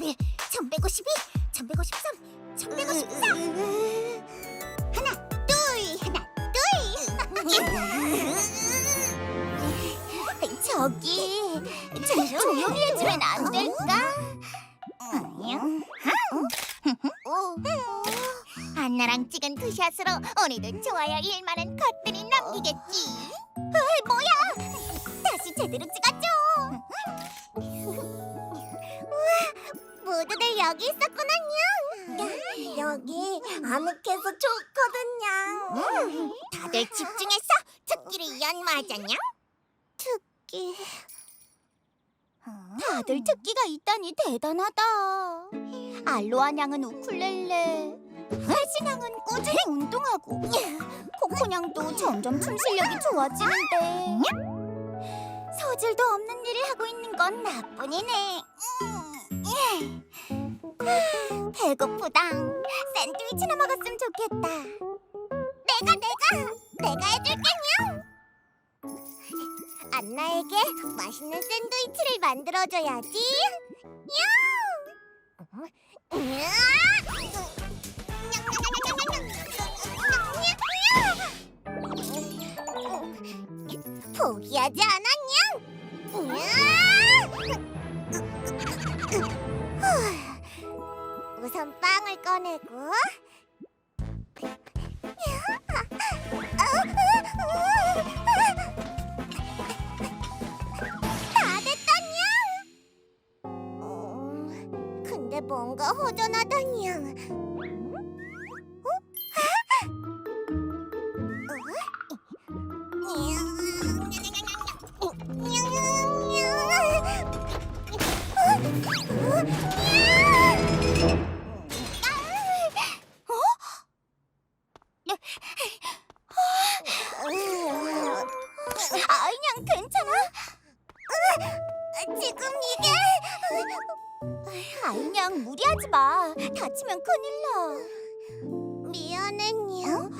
어, 어. 1151, 1152, 1153, 1154. 하나, 둘, 하나, 둘. 저기, 좀 조용히 해주면 안 될까? 안나랑 찍은 그 샷으로 오늘도 좋아요 1만원 거뜬히 남기겠지. 어이, 뭐야? 다시 제대로 찍어줘. 여기 있었구나, 냥. 여기 아늑해서 좋거든요. 다들 집중해서 특기를 연마하자냐? 특기... 다들 특기가 있다니 대단하다. 알로아 냥은 우쿨렐레, 회신양은 꾸준히 운동하고, 코코 냥도 점점 춤 실력이 좋아지는데 소질도 없는 일을 하고 있는 건 나뿐이네. 음, 예. 배고프다. 샌드위치나 먹었으면 좋겠다. 내가 내가 내가 해줄게요. 안나에게 맛있는 샌드위치를 만들어줘야지. 포기하지 않았냐? 우 선 빵을 꺼내고 다 됐다냐? 어, 근데 뭔가 허전하다냐? 아이냥 무리하지 마 다치면 큰일 나 미안해 냥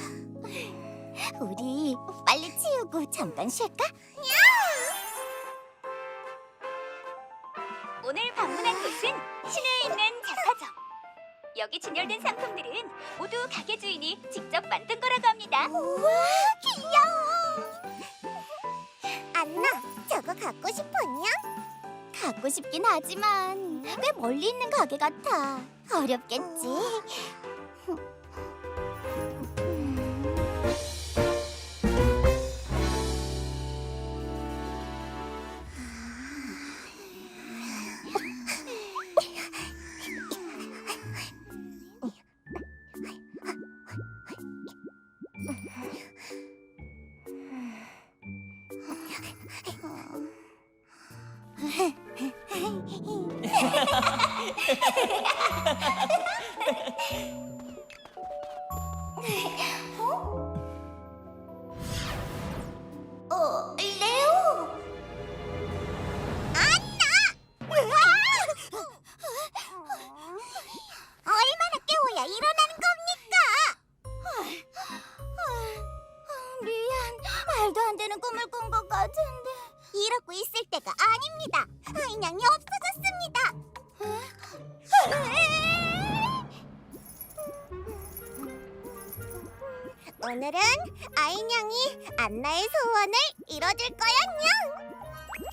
우리 빨리 치우고 잠깐 쉴까? 오늘 방문한 곳은 시내에 있는 잡화점. 여기 진열된 상품들은 모두 가게 주인이 직접 만든 거라고 합니다. 우와 귀여워 안나 저거 갖고 싶었냐? 갖고 싶긴 하지만 꽤 멀리 있는 가게 같아. 어렵겠지 오늘은 아이냥이 안나의 소원을 이뤄줄 거야, 냥.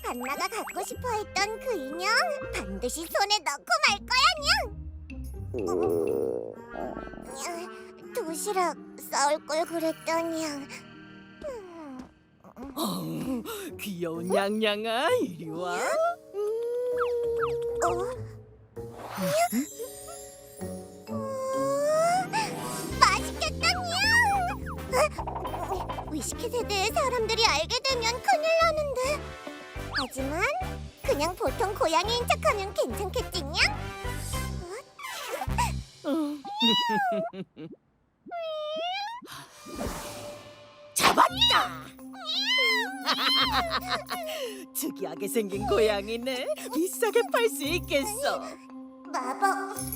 안나가 갖고 싶어 했던 그 인형 반드시 손에 넣고 말 거야, 냥. 냥, 도시락 싸올 걸 그랬더니. 어우, 귀여운 양양아 이리 와. 맛있 위스키 세대의 사람들이 알게 되면 큰일 나는데. 하지만 그냥 보통 고양이인 척하면 괜찮겠지, 냥? 잡았다. 특이하게 생긴 고양이네. 비싸게 팔 수 있겠어. 마법,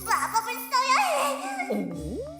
마법을 써야 해. 오?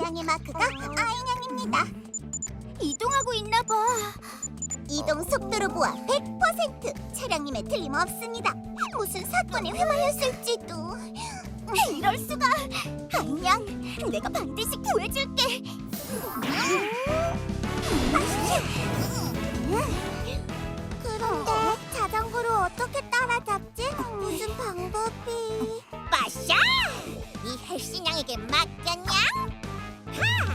고양이 마크가 아이냥입니다. 이동하고 있나 봐. 이동 속도로 보아 100% 차량님의 틀림없습니다. 무슨 사건에 휘말렸을지도. 이럴 수가. 아이냥, 내가 반드시 구해줄게. 그런데 자전거를 어떻게 따라잡지? 무슨 방법이? 마샤! 이 헬신양에게 맡겼냐? 하!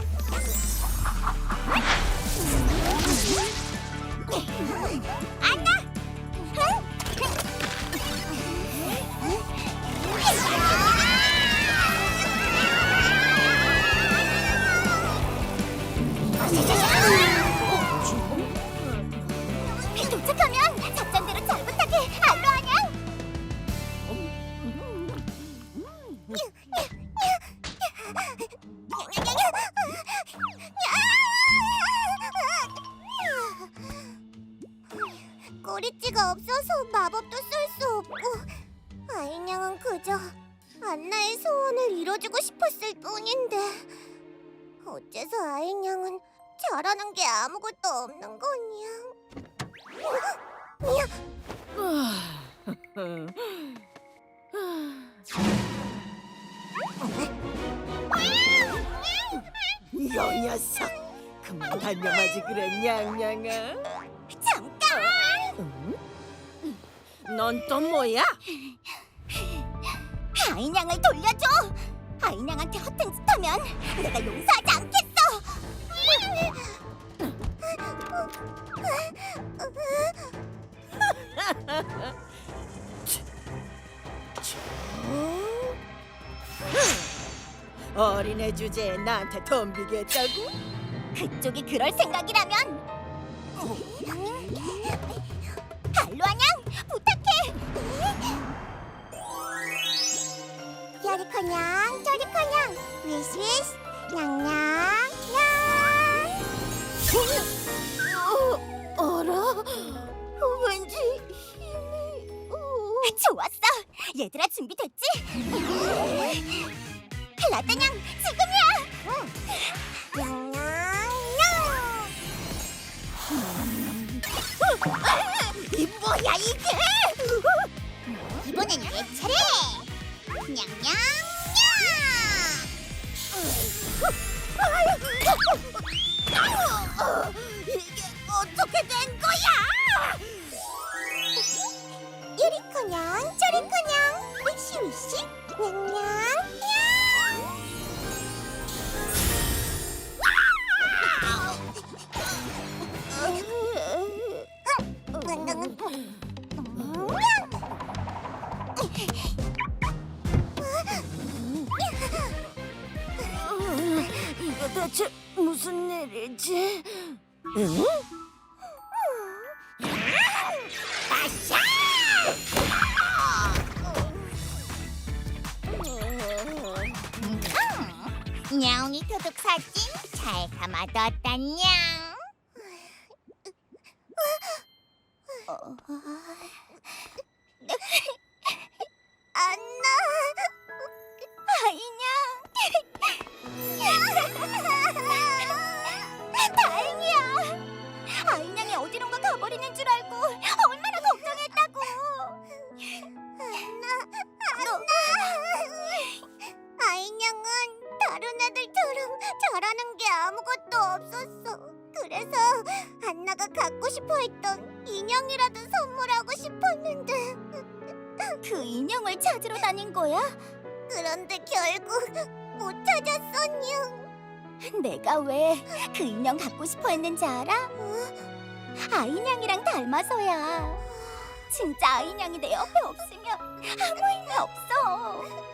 잘하는 게 아무것도 없는 거냐? 여 녀석 그만 달려마지 그래 냥냥아 잠깐! 넌 또 뭐야? 아이냥을 돌려줘! 아이냥한테 허튼 짓 하면 내가 용서하지 않겠어! 어린애 주제에 나한테 덤비겠다고? 그쪽이 그럴 생각이라면. 알로아냥 부탁해! 야리커냥 저리커냥. 위스위스 냥냥 냥 어라? 왠지 힘이 좋았어! 얘들아 준비됐지? 라떼냥 지금이야! 냥냥냥 이 뭐야 이게 이번엔 내 차례 냥냥 이게 대체 무슨 일이지? 응? 냐옹이 도둑 사진 잘 감아뒀다 냥안 알고 얼마나 걱정했다고 안나 안나 아이냥은 다른 애들처럼 잘하는 게 아무것도 없었어. 그래서 안나가 갖고 싶어 했던 인형이라도 선물하고 싶었는데 그 인형을 찾으러 다닌 거야? 그런데 결국 못 찾았었냥. 내가 왜 그 인형 갖고 싶어 했는지 알아? 아이냥이랑 닮아서야. 진짜 아이냥이 내 옆에 없으면 아무 의미 없어.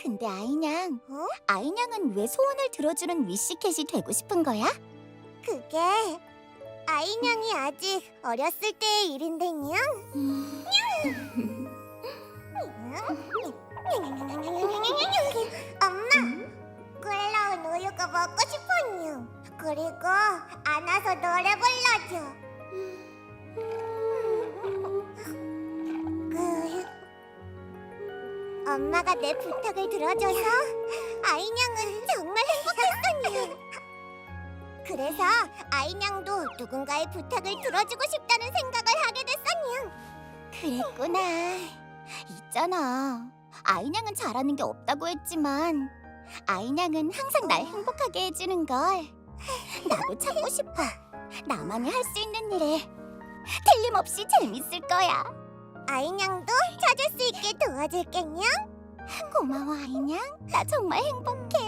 근데 아이냥, 아이냥은 왜 소원을 들어주는 위시캣이 되고 싶은 거야? 그게 아이냥이 아직 어렸을 때의 일인데냥. 음. 엄마, 골라온 우유가 먹고 싶어요. 그리고 안아서 노래 불러줘. 그, 엄마가 내 부탁을 들어줘서 아이냥은 정말 행복했어요. 그래서 아이냥 누군가의 부탁을 들어주고 싶다는 생각을 하게 됐어요. 그랬구나. 있잖아. 아이냥은 잘하는 게 없다고 했지만 아이냥은 항상 날 행복하게 해주는 걸. 나도 찾고 싶어. 나만이 할 수 있는 일에 틀림없이 재밌을 거야. 아이냥도 찾을 수 있게 도와줄게요. 고마워 아이냥. 나 정말 행복해.